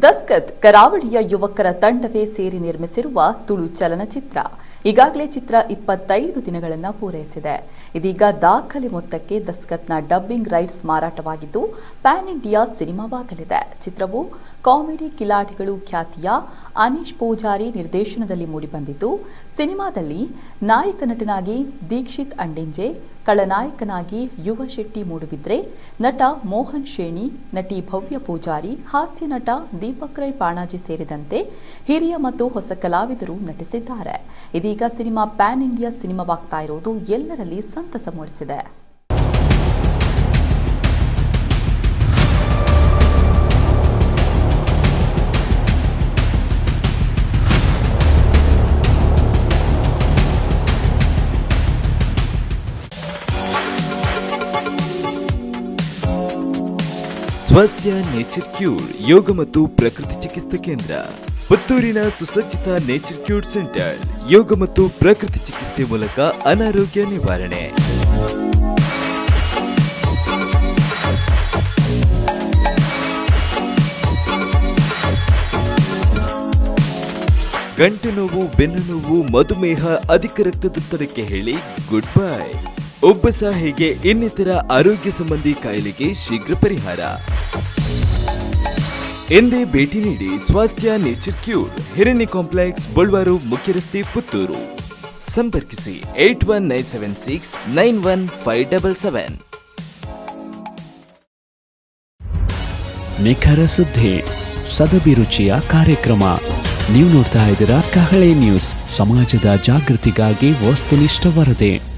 ದಸ್ಕತ್ ಕರಾವಳಿಯ ಯುವಕರ ತಂಡವೇ ಸೇರಿ ನಿರ್ಮಿಸಿರುವ ತುಳು ಚಲನಚಿತ್ರ. ಈಗಾಗಲೇ ಚಿತ್ರ ಇಪ್ಪತ್ತೈದು ದಿನಗಳನ್ನು ಪೂರೈಸಿದೆ. ಇದೀಗ ದಾಖಲೆ ಮೊತ್ತಕ್ಕೆ ದಸ್ಕತ್ನ ಡಬ್ಬಿಂಗ್ ರೈಟ್ಸ್ ಮಾರಾಟವಾಗಿದ್ದು, ಪ್ಯಾನ್ ಇಂಡಿಯಾ ಸಿನಿಮಾವಾಗಲಿದೆ. ಚಿತ್ರವು ಕಾಮಿಡಿ ಕಿಲಾಡಿಗಳು ಖ್ಯಾತಿಯ ಅನೀಶ್ ಪೂಜಾರಿ ನಿರ್ದೇಶನದಲ್ಲಿ ಮೂಡಿಬಂದಿದ್ದು, ಸಿನಿಮಾದಲ್ಲಿ ನಾಯಕ ನಟನಾಗಿ ದೀಕ್ಷಿತ್ ಅಂಡಿಂಜೆ ಖಳನಾಯಕನಾಗಿ ಯುವ ಶೆಟ್ಟಿ ಮೂಡುಬಿದ್ರೆ ನಟ ಮೋಹನ್ ಶೇಣಿ, ನಟಿ ಭವ್ಯ ಪೂಜಾರಿ, ಹಾಸ್ಯ ನಟ ದೀಪಕ್ ರೈ ಪಾಣಾಜಿ ಸೇರಿದಂತೆ ಹಿರಿಯ ಮತ್ತು ಹೊಸ ಕಲಾವಿದರು ನಟಿಸಿದ್ದಾರೆ. ಇದೀಗ ಸಿನಿಮಾ ಪ್ಯಾನ್ ಇಂಡಿಯಾ ಸಿನಿಮಾವಾಗ್ತಾ ಇರೋದು ಎಲ್ಲರಲ್ಲಿ ಸಂತಸ ಮೂಡಿಸಿದೆ. ಸ್ವಾಸ್ಥ್ಯ ನೇಚರ್ ಕ್ಯೂರ್ ಯೋಗ ಮತ್ತು ಪ್ರಕೃತಿ ಚಿಕಿತ್ಸಾ ಕೇಂದ್ರ. ಪುತ್ತೂರಿನ ಸುಸಜ್ಜಿತ ನೇಚರ್ ಕ್ಯೂರ್ ಸೆಂಟರ್ ಯೋಗ ಮತ್ತು ಪ್ರಕೃತಿ ಚಿಕಿತ್ಸೆ ಮೂಲಕ ಅನಾರೋಗ್ಯ ನಿವಾರಣೆ. ಗಂಟು ನೋವು, ಬೆನ್ನು ನೋವು, ಮಧುಮೇಹ, ಅಧಿಕ ರಕ್ತದೊತ್ತಡಕ್ಕೆ ಹೇಳಿ ಗುಡ್ ಬೈ. ಒಬ್ಬ ಹೇಗೆ ಇನ್ನಿತರ ಆರೋಗ್ಯ ಸಂಬಂಧಿ ಕಾಯಿಲೆಗೆ ಶೀಘ್ರ ಪರಿಹಾರ. ಎಂದೇ ಭೇಟಿ ನೀಡಿ Swasthya nature cure Hiranya complex Balwaru ಮುಖ್ಯ ರಸ್ತೆ ಪುತ್ತೂರು. ಸಂಪರ್ಕಿಸಿ eight one nine seven six nine one five double seven. ನಿಖರ ಸುದ್ದಿ ಸದಭಿರುಚಿಯ ಕಾರ್ಯಕ್ರಮ. ನೀವು ನೋಡ್ತಾ ಇದ್ದೀರಾ ಕಹಳೆ ನ್ಯೂಸ್. ಸಮಾಜದ ಜಾಗೃತಿಗಾಗಿ ವಸ್ತುನಿಷ್ಠ ವರದಿ.